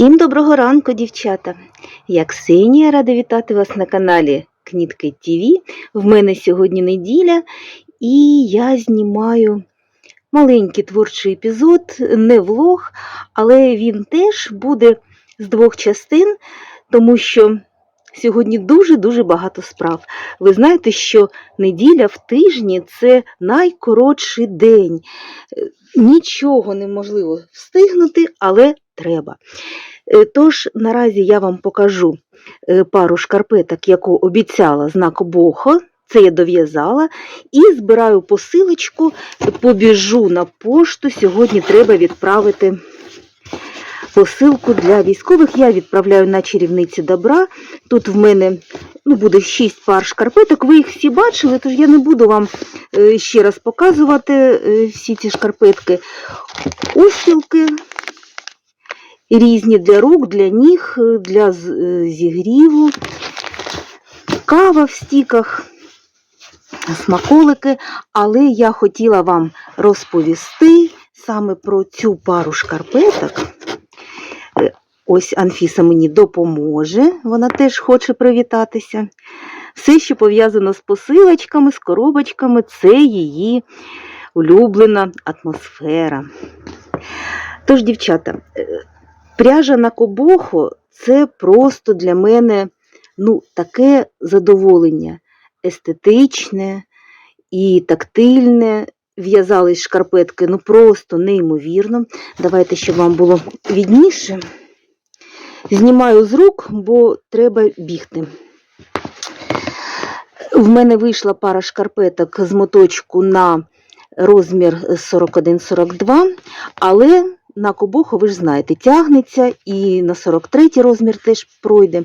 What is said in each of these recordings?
Всім доброго ранку, дівчата! Я Ксенія рада вітати вас на каналі Кнітки ТВ. В мене сьогодні неділя, і я знімаю маленький творчий епізод, не влог, але він теж буде з двох частин, тому що сьогодні дуже-дуже багато справ. Ви знаєте, що неділя в тижні це найкоротший день. Е, Нічого неможливо встигнути, але треба. Е, Тож наразі я вам покажу е, пару шкарпеток, яку обіцяла знак Бохо. Це я дов'язала і збираю посилочку, побіжу на пошту. Сьогодні треба відправити посилку для військових. Я відправляю на чарівниці добра. Тут в мене ну, буде 6 пар шкарпеток. Ви їх всі бачили, тож я не буду вам е, ще раз показувати всі ці шкарпетки. Устілки різні для рук, для ніг, е, для е, зігріву, кава в стіках, смаколики. Але я хотіла вам розповісти саме про цю пару шкарпеток. Е, Ось Анфіса мені допоможе, вона теж хоче привітатися. Все, що пов'язано з посилочками, з коробочками, це її улюблена атмосфера. Тож, дівчата, пряжа на кобохо це просто для мене ну, таке задоволення естетичне і тактильне. В'язались шкарпетки ну просто неймовірно. Давайте, щоб вам було відніше. Знімаю з рук, бо треба бігти. В мене вийшла пара шкарпеток з моточку на розмір 41-42, але на кобоху, ви ж знаєте, тягнеться і на 43 розмір теж пройде.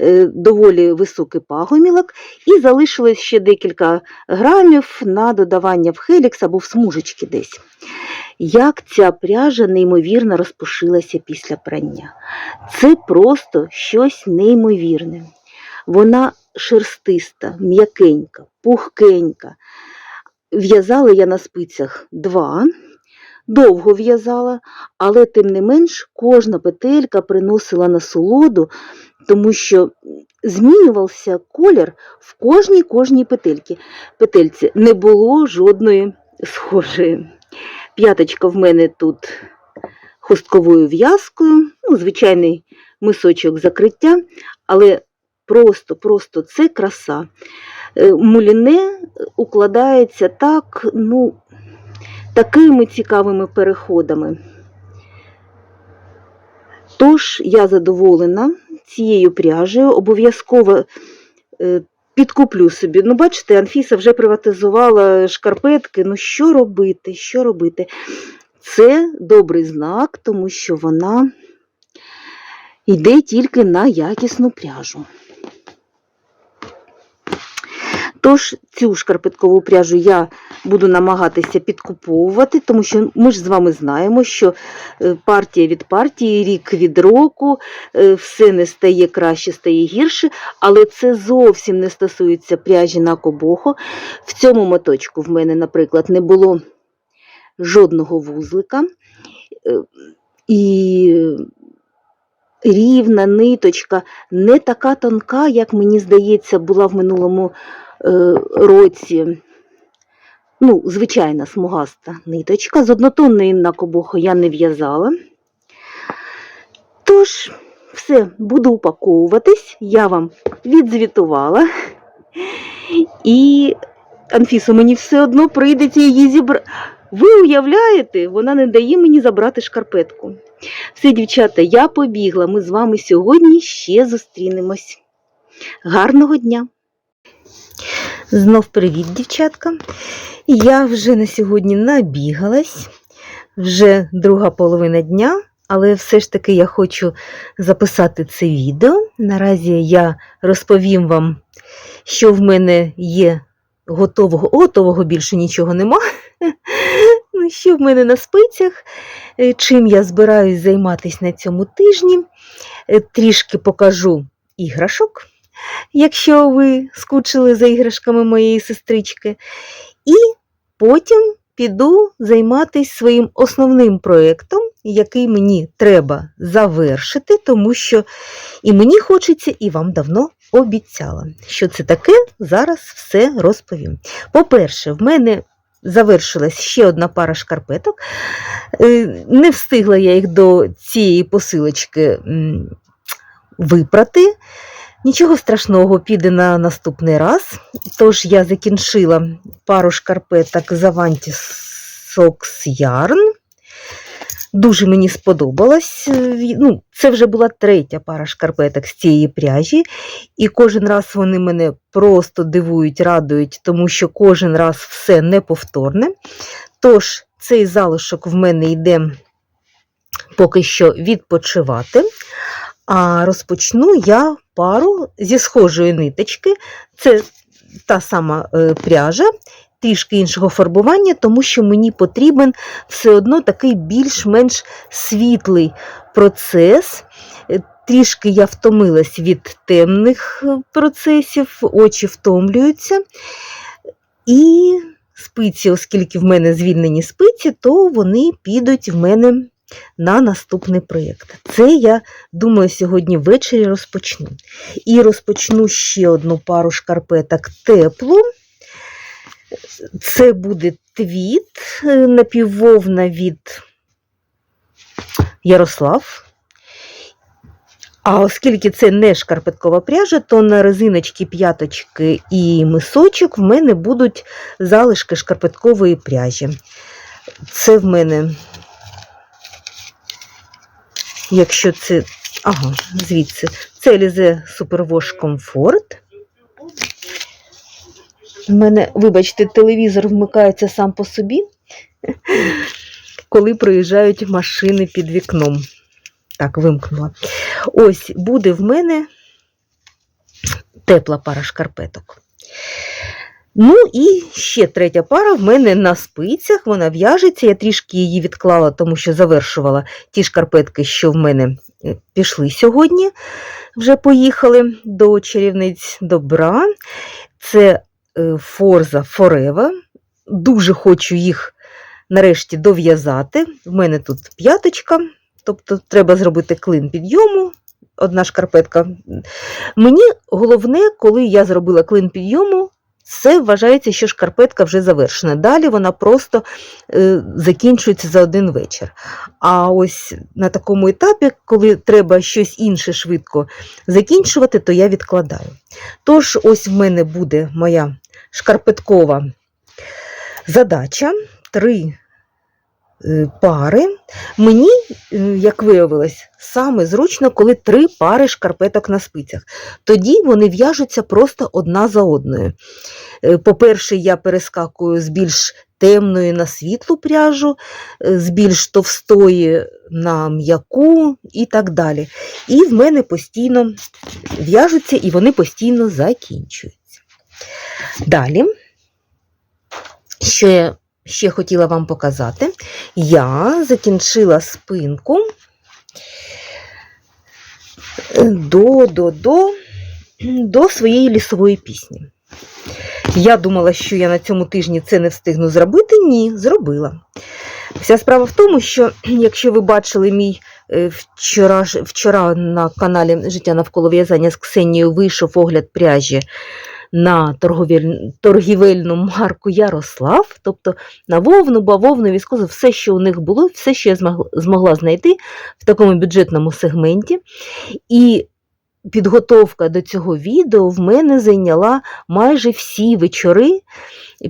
Е, Доволі високий пагомілок. І залишилось ще декілька грамів на додавання в хелікс або в смужечки десь. Як ця пряжа неймовірно розпушилася після прання. Це просто щось неймовірне. Вона шерстиста, м'якенька, пухкенька. В'язала я на спицях два, довго в'язала, але тим не менш кожна петелька приносила насолоду, тому що змінювався колір в кожній кожній петельці. петельці. Не було жодної схожої. П'яточка в мене тут хустковою в'язкою, ну, звичайний мисочок закриття, але просто-просто це краса. Е, Муліне укладається так, ну, такими цікавими переходами. Тож я задоволена цією пряжею, обов'язково е, підкуплю собі. Ну, бачите, Анфіса вже приватизувала шкарпетки. Ну, що робити? Що робити? Це добрий знак, тому що вона йде тільки на якісну пряжу. Тож цю шкарпеткову пряжу я буду намагатися підкуповувати, тому що ми ж з вами знаємо, що е, партія від партії, рік від року, е, все не стає краще, стає гірше, але це зовсім не стосується пряжі на кобохо. В цьому моточку в мене, наприклад, не було жодного вузлика. Е, І рівна ниточка, не така тонка, як мені здається, була в минулому е, році. Ну, звичайна смугаста ниточка. З однотонної на кобоху я не в'язала. Тож, все, буду упаковуватись. Я вам відзвітувала. І, Анфісу, мені все одно прийдеться її зібрати. Ви уявляєте, вона не дає мені забрати шкарпетку. Все, дівчата, я побігла. Ми з вами сьогодні ще зустрінемось. Гарного дня! Знов привіт, дівчатка. Я вже на сьогодні набігалась, вже друга половина дня, але все ж таки я хочу записати це відео. Наразі я розповім вам, що в мене є готового, готового більше нічого нема. Ну, що в мене на спицях, е, чим я збираюсь займатися на цьому тижні. Е, Трішки покажу іграшок, якщо ви скучили за іграшками моєї сестрички. І потім піду займатися своїм основним проєктом, який мені треба завершити, тому що і мені хочеться, і вам давно обіцяла. Що це таке, зараз все розповім. По-перше, в мене завершилась ще одна пара шкарпеток. Е, Не встигла я їх до цієї посилочки випрати. Нічого страшного піде на наступний раз. Тож я закінчила пару шкарпеток з Avanti Yarn. Дуже мені сподобалось. Ну, це вже була третя пара шкарпеток з цієї пряжі, і кожен раз вони мене просто дивують, радують, тому що кожен раз все неповторне. Тож, цей залишок в мене йде поки що відпочивати. А розпочну я пару зі схожої ниточки. Це та сама е, пряжа, трішки іншого фарбування, тому що мені потрібен все одно такий більш-менш світлий процес. Е, Трішки я втомилась від темних е, процесів, очі втомлюються. І спиці, оскільки в мене звільнені спиці, то вони підуть в мене на наступний проєкт. Це я думаю, сьогодні ввечері розпочну. І розпочну ще одну пару шкарпеток теплу. Це буде твіт е, напіввовна від Ярослав. А оскільки це не шкарпеткова пряжа, то на резиночки, п'яточки і мисочок в мене будуть залишки шкарпеткової пряжі. Це в мене якщо це. Ага, звідси. Це Елізе Superwash Comfort. У мене, вибачте, телевізор вмикається сам по собі, коли проїжджають машини під вікном. Так, вимкнула. Ось буде в мене тепла пара шкарпеток. Ну і ще третя пара в мене на спицях, вона в'яжеться. Я трішки її відклала, тому що завершувала ті шкарпетки, що в мене е, пішли сьогодні. Вже поїхали до чарівниць добра. Це е, Forza Forever. Дуже хочу їх нарешті дов'язати. В мене тут п'яточка, тобто треба зробити клин підйому. Одна шкарпетка. Мені головне, коли я зробила клин підйому, це вважається, що шкарпетка вже завершена. Далі вона просто е, закінчується за один вечір. А ось на такому етапі, коли треба щось інше швидко закінчувати, то я відкладаю. Тож, ось в мене буде моя шкарпеткова задача. Три пари. Мені, е, як виявилось, саме зручно, коли три пари шкарпеток на спицях. Тоді вони в'яжуться просто одна за одною. Е, По-перше, я перескакую з більш темної на світлу пряжу, е, з більш товстої на м'яку і так далі. І в мене постійно в'яжуться і вони постійно закінчуються. Далі, я ще хотіла вам показати, я закінчила спинку до, до, до, до своєї лісової пісні. Я думала, що я на цьому тижні це не встигну зробити. Ні, зробила. Вся справа в тому, що якщо ви бачили мій е, вчора, вчора на каналі Життя навколо в'язання з Ксенією вийшов огляд пряжі на торгівельну марку Ярослав, тобто на вовну, бавовну, віскозу, все, що у них було, все, що я змогла, знайти в такому бюджетному сегменті. І підготовка до цього відео в мене зайняла майже всі вечори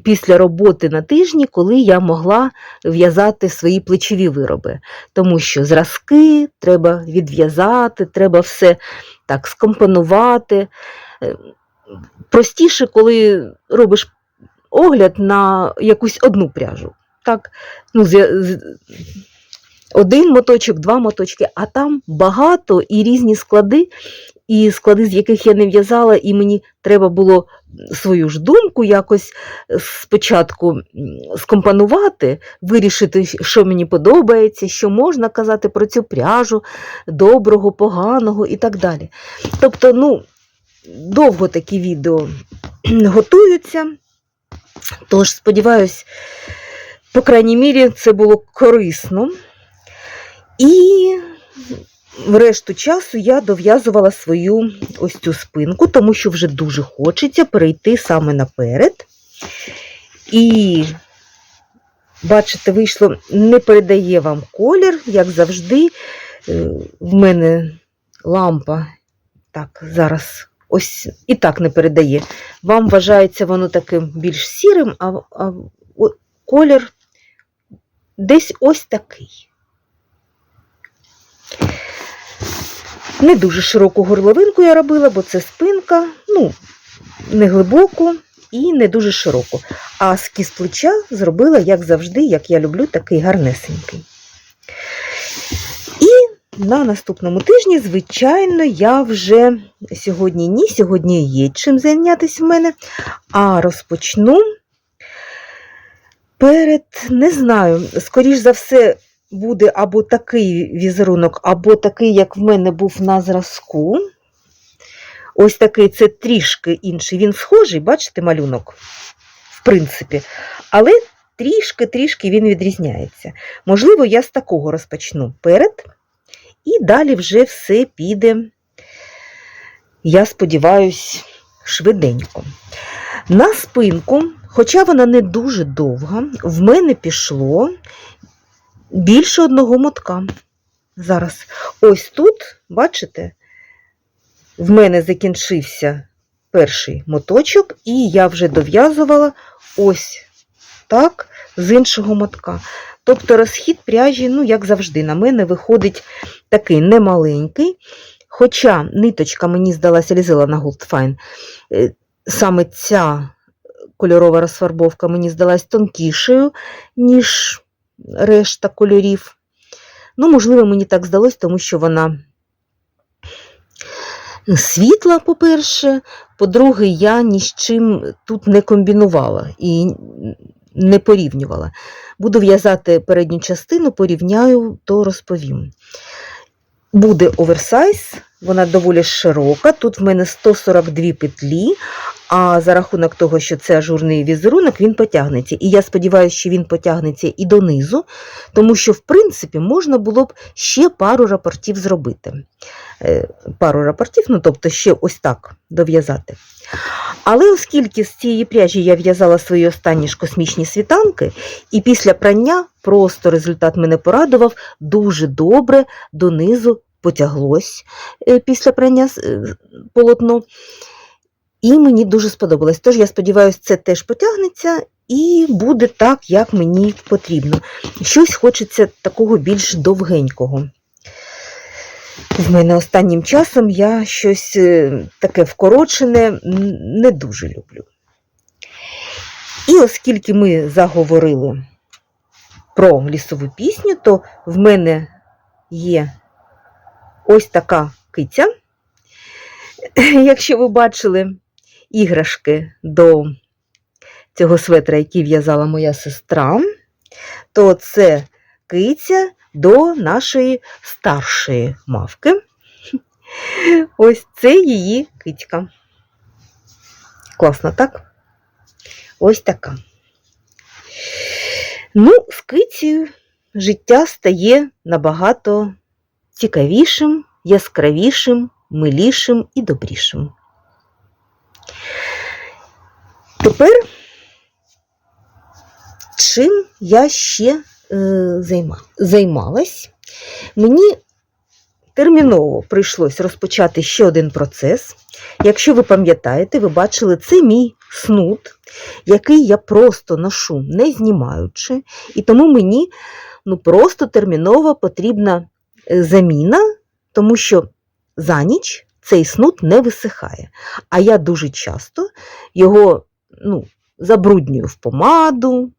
після роботи на тижні, коли я могла в'язати свої плечові вироби. Тому що зразки треба відв'язати, треба все так скомпонувати. Простіше, коли робиш огляд на якусь одну пряжу. Так, ну, з- з- один моточок, два моточки, а там багато і різні склади, і склади, з яких я не в'язала, і мені треба було свою ж думку якось спочатку скомпонувати, вирішити, що мені подобається, що можна казати про цю пряжу, доброго, поганого і так далі. Тобто, ну, довго такі відео готуються. Тож, сподіваюсь, по крайній мірі, це було корисно. І решту часу я дов'язувала свою ось цю спинку, тому що вже дуже хочеться перейти саме наперед. І, бачите, вийшло, не передає вам колір, як завжди. Е, В мене лампа, так, зараз ось і так не передає. Вам вважається воно таким більш сірим, а, а о- колір десь ось такий. Не дуже широку горловинку я робила, бо це спинка, ну, не глибоку і не дуже широку. А скіз плеча зробила, як завжди, як я люблю, такий гарнесенький. На наступному тижні, звичайно, я вже сьогодні ні, сьогодні є чим зайнятися в мене, а розпочну перед, не знаю, скоріш за все, буде або такий візерунок, або такий, як в мене був на зразку. Ось такий це трішки інший. Він схожий, бачите, малюнок, в принципі, але трішки-трішки він відрізняється. Можливо, я з такого розпочну перед, і далі вже все піде, я сподіваюсь, швиденько. На спинку, хоча вона не дуже довга, в мене пішло більше одного мотка. Зараз. Ось тут, бачите, в мене закінчився перший моточок, і я вже дов'язувала ось так з іншого мотка. Тобто розхід пряжі, ну, як завжди, на мене виходить такий немаленький. Хоча ниточка мені здалася лізила на Gold Fine, е, саме ця кольорова розфарбовка мені здалась тонкішою, ніж решта кольорів. Ну, можливо, мені так здалось, тому що вона світла, по-перше. По-друге, я ні з чим тут не комбінувала і не порівнювала. Буду в'язати передню частину, порівняю, то розповім. Буде оверсайз, вона доволі широка. Тут в мене 142 петлі, а за рахунок того, що це ажурний візерунок, він потягнеться. І я сподіваюся, що він потягнеться і донизу, тому що, в принципі, можна було б ще пару рапортів зробити. Е, Пару рапортів, ну тобто ще ось так дов'язати. Але оскільки з цієї пряжі я в'язала свої останні ж космічні світанки, і після прання просто результат мене порадував, дуже добре донизу потяглось е, після прання е, полотно. І мені дуже сподобалось. Тож я сподіваюся, це теж потягнеться і буде так, як мені потрібно. Щось хочеться такого більш довгенького. В мене останнім часом я щось е, таке вкорочене не дуже люблю. І оскільки ми заговорили про лісову пісню, то в мене є ось така киця. Якщо ви бачили іграшки до цього светра, який в'язала моя сестра, то це киця до нашої старшої мавки. Ось це її кицька. Класно, так? Ось така. Ну, з кицею життя стає набагато цікавішим, яскравішим, милішим і добрішим. Тепер, чим я ще е, займалась? Мені терміново прийшлось розпочати ще один процес. Якщо ви пам'ятаєте, ви бачили, це мій снуд, який я просто ношу, не знімаючи, і тому мені ну, просто терміново потрібна заміна, тому що за ніч цей снуд не висихає. А я дуже часто його ну, забруднюю в помаду,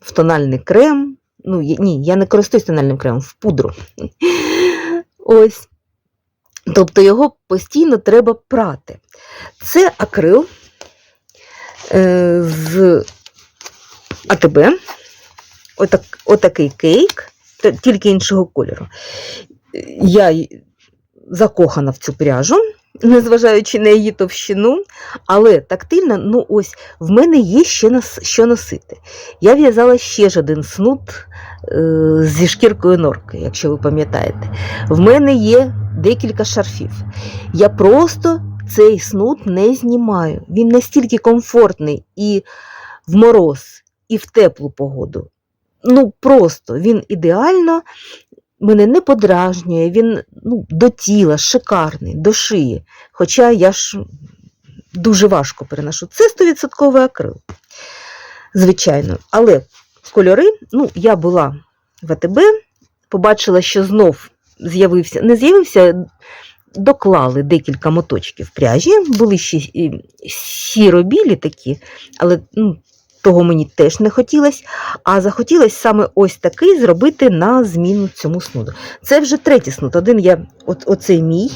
в тональний крем. Ну, ні, я не користуюсь тональним кремом, в пудру. Ось. Тобто його постійно треба прати. Це акрил е, з АТБ. Отак, отакий кейк, тільки іншого кольору. Я закохана в цю пряжу, незважаючи на її товщину, але тактильно, ну ось, в мене є ще нос- що носити. Я в'язала ще ж один снуд е, зі шкіркою норки, якщо ви пам'ятаєте. В мене є декілька шарфів. Я просто цей снуд не знімаю. Він настільки комфортний і в мороз, і в теплу погоду. Ну, просто він ідеально мене не подражнює, він ну, до тіла, шикарний, до шиї. Хоча я ж дуже важко переношу. Це 100% акрил. Звичайно. Але кольори, ну, я була в АТБ, побачила, що знов з'явився, не з'явився, доклали декілька моточків пряжі, були ще сіро-білі такі, але ну, того мені теж не хотілося. А захотілося саме ось такий зробити на зміну цьому снуду. Це вже третій снуд. Один я, от, оцей мій,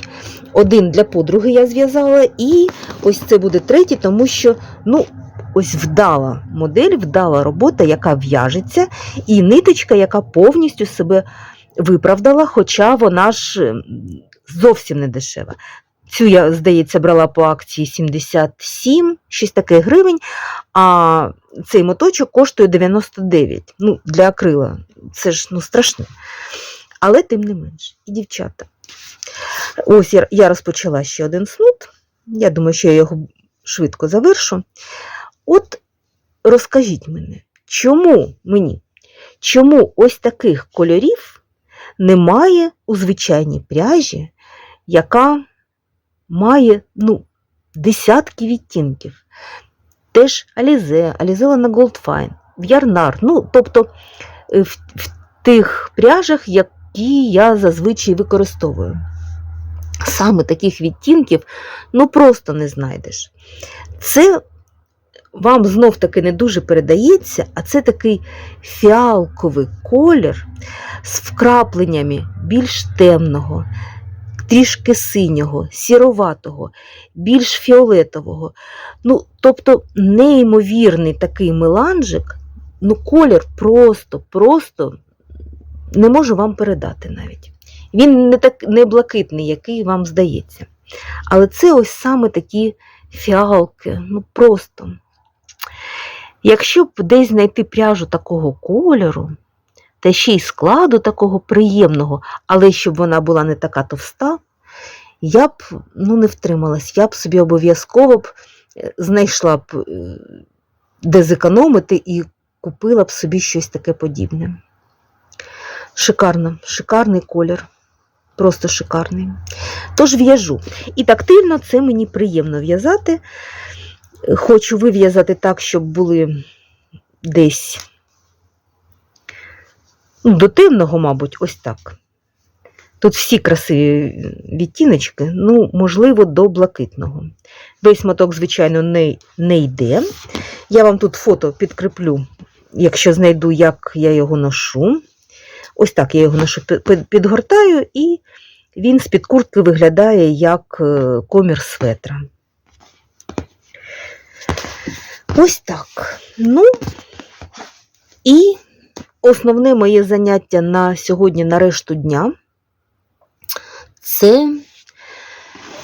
один для подруги я зв'язала, і ось це буде третій, тому що ну, ось вдала модель, вдала робота, яка в'яжеться, і ниточка, яка повністю себе виправдала, хоча вона ж зовсім не дешева. Цю я, здається, брала по акції 77, щось таке гривень, а цей моточок коштує 99. Ну, для акрила. Це ж ну, страшно. Але тим не менш. І дівчата. Ось я розпочала ще один снуд. Я думаю, що я його швидко завершу. От розкажіть мені, чому мені, чому ось таких кольорів немає у звичайній пряжі, яка має ну, десятки відтінків. Теж Алізе, Алізе на Goldfine, в Ярнар, ну, тобто е, в, в тих пряжах, які я зазвичай використовую. Саме таких відтінків ну просто не знайдеш. Це вам знов-таки не дуже передається, а це такий фіалковий колір з вкрапленнями більш темного, трішки синього, сіроватого, більш фіолетового. Ну, тобто неймовірний такий меланжик, ну, колір просто, просто не можу вам передати навіть. Він не так не блакитний, який вам здається. Але це ось саме такі фіалки, ну просто. Якщо б десь знайти пряжу такого кольору, та ще й складу такого приємного, але щоб вона була не така товста, я б ну, не втрималась, я б собі обов'язково б е, знайшла б, е, де зекономити і купила б собі щось таке подібне. Шикарно, шикарний колір. Просто шикарний. Тож в'яжу. І тактильно це мені приємно в'язати. Хочу вив'язати так, щоб були десь ну, до темного, мабуть, ось так. Тут всі красиві відтіночки, ну, можливо, до блакитного. Весь моток, звичайно, не, не йде. Я вам тут фото підкріплю, якщо знайду, як я його ношу. Ось так я його ношу, підгортаю, і він з-під куртки виглядає як е, комір светра. Ось так. Ну, і основне моє заняття на сьогодні, на решту дня, це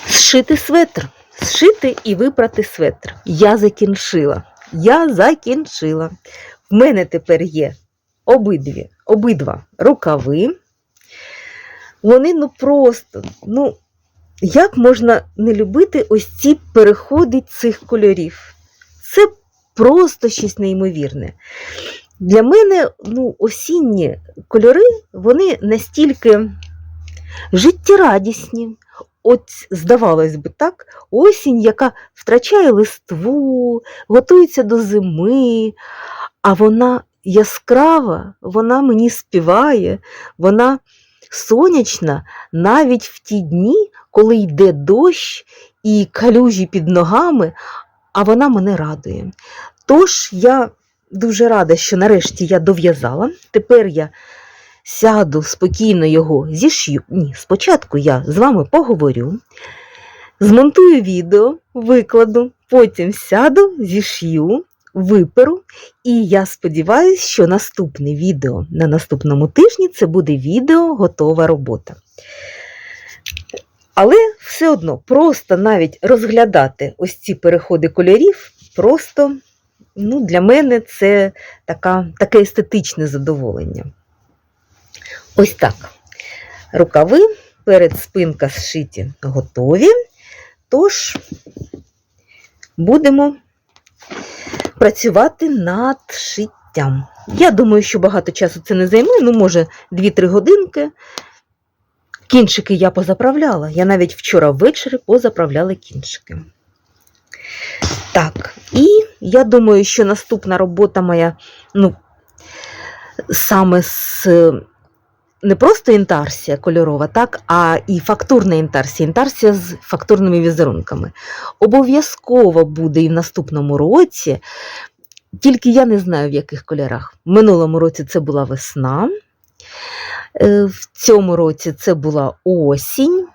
зшити светр. Зшити і випрати светр. Я закінчила. Я закінчила. В мене тепер є обидві, обидва рукави. Вони ну просто, ну, як можна не любити ось ці переходи цих кольорів? Це просто щось неймовірне. Для мене ну, осінні кольори, вони настільки життєрадісні. От, здавалось би, так, осінь, яка втрачає листву, готується до зими, а вона яскрава, вона мені співає, вона сонячна навіть в ті дні, коли йде дощ і калюжі під ногами, а вона мене радує. Тож я дуже рада, що нарешті я дов'язала. Тепер я сяду спокійно його зішью. Ні, спочатку я з вами поговорю, змонтую відео, викладу, потім сяду, зішью, виперу. І я сподіваюся, що наступне відео на наступному тижні це буде відео готова робота. Але все одно, просто навіть розглядати ось ці переходи кольорів, просто ну, для мене це така, таке естетичне задоволення. Ось так. Рукави перед спинка зшиті готові. Тож будемо працювати над шиттям. Я думаю, що багато часу це не займе, ну, може, 2-3 годинки. Кінчики я позаправляла. Я навіть вчора ввечері позаправляла кінчики. Так, і я думаю, що наступна робота моя, ну, саме з не просто інтарсія кольорова, так, а і фактурна інтарсія, інтарсія з фактурними візерунками. Обов'язково буде і в наступному році, тільки я не знаю, в яких кольорах. В минулому році це була весна, е, в цьому році це була осінь.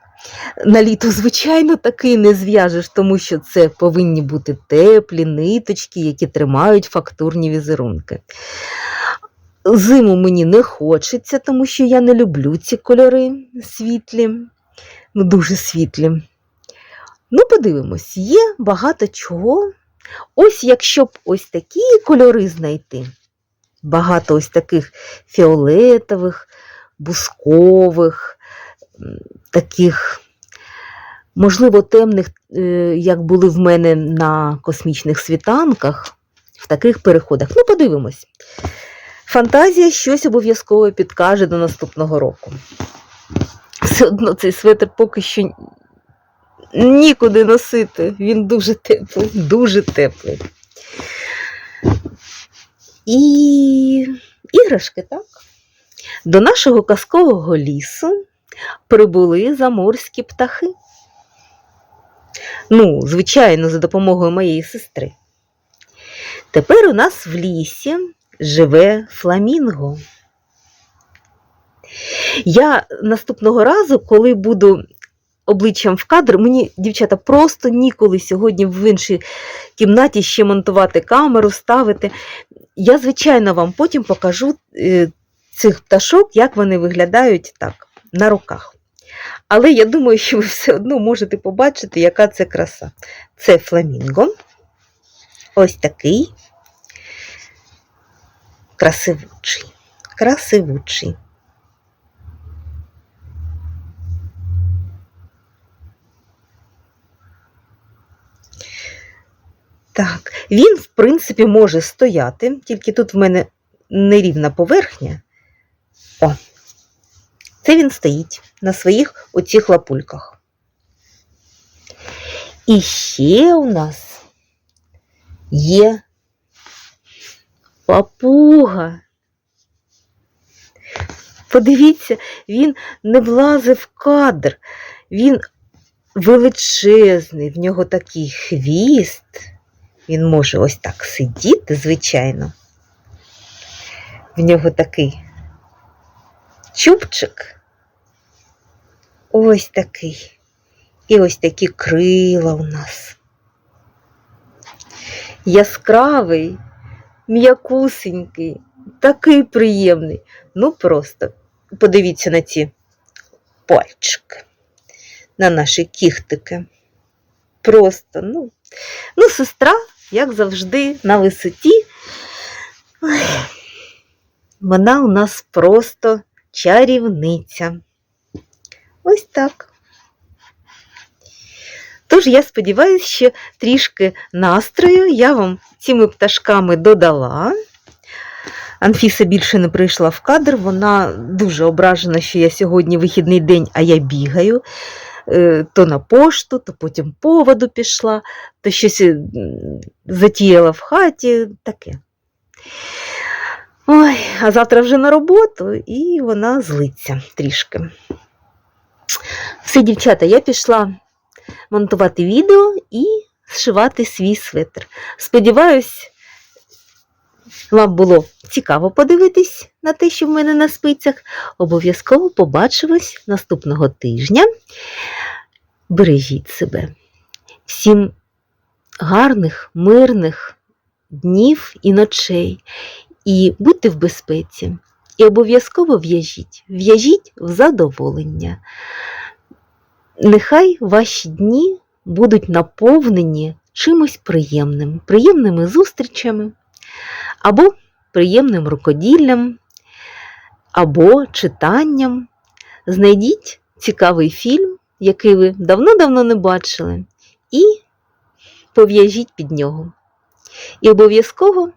На літо, звичайно, таки не зв'яжеш, тому що це повинні бути теплі ниточки, які тримають фактурні візерунки. Зиму мені не хочеться, тому що я не люблю ці кольори світлі, ну дуже світлі. Ну, подивимось, є багато чого. Ось якщо б ось такі кольори знайти, багато ось таких фіолетових, бускових, таких, можливо, темних, е, як були в мене на космічних світанках, в таких переходах. Ну, подивимось. Фантазія щось обов'язково підкаже до наступного року. Все одно цей светр поки що нікуди носити. Він дуже теплий, дуже теплий. І іграшки, так? До нашого казкового лісу прибули заморські птахи. Ну, звичайно, за допомогою моєї сестри. Тепер у нас в лісі живе фламінго. Я наступного разу, коли буду обличчям в кадр, мені, дівчата, просто ніколи сьогодні в іншій кімнаті ще монтувати камеру, ставити. Я, звичайно, вам потім покажу е, цих пташок, як вони виглядають так, на руках. Але я думаю, що ви все одно можете побачити, яка це краса. Це фламінго. Ось такий красивучий, красивучий. Так, він, в принципі, може стояти, тільки тут в мене нерівна поверхня. Це він стоїть на своїх оцих лапульках. І ще у нас є папуга. Подивіться, він не влазив в кадр, він величезний, в нього такий хвіст. Він може ось так сидіти, звичайно. В нього такий чубчик. Ось такий. І ось такі крила у нас. Яскравий, м'якусенький, такий приємний. Ну просто подивіться на ці пальчики, на наші кіхтики. Просто, ну, ну, сестра, як завжди, на висоті. Вона у нас просто чарівниця. Ось так. Тож я сподіваюся, що трішки настрою я вам цими пташками додала. Анфіса більше не прийшла в кадр, вона дуже ображена, що я сьогодні вихідний день, а я бігаю. Е, То на пошту, то потім по воду пішла, то щось е, затіяла в хаті, таке. Ой, а завтра вже на роботу, і вона злиться трішки. Все, дівчата, я пішла монтувати відео і зшивати свій светр. Сподіваюсь, вам було цікаво подивитись на те, що в мене на спицях, обов'язково побачимось наступного тижня. Бережіть себе. Всім гарних, мирних днів і ночей. І будьте в безпеці. І обов'язково в'яжіть, в'яжіть в задоволення. Нехай ваші дні будуть наповнені чимось приємним, приємними зустрічами, або приємним рукоділлям, або читанням. Знайдіть цікавий фільм, який ви давно-давно не бачили, і пов'яжіть під нього. І обов'язково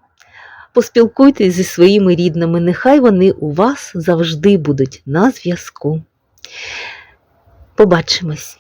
поспілкуйтесь зі своїми рідними, нехай вони у вас завжди будуть на зв'язку. Побачимось!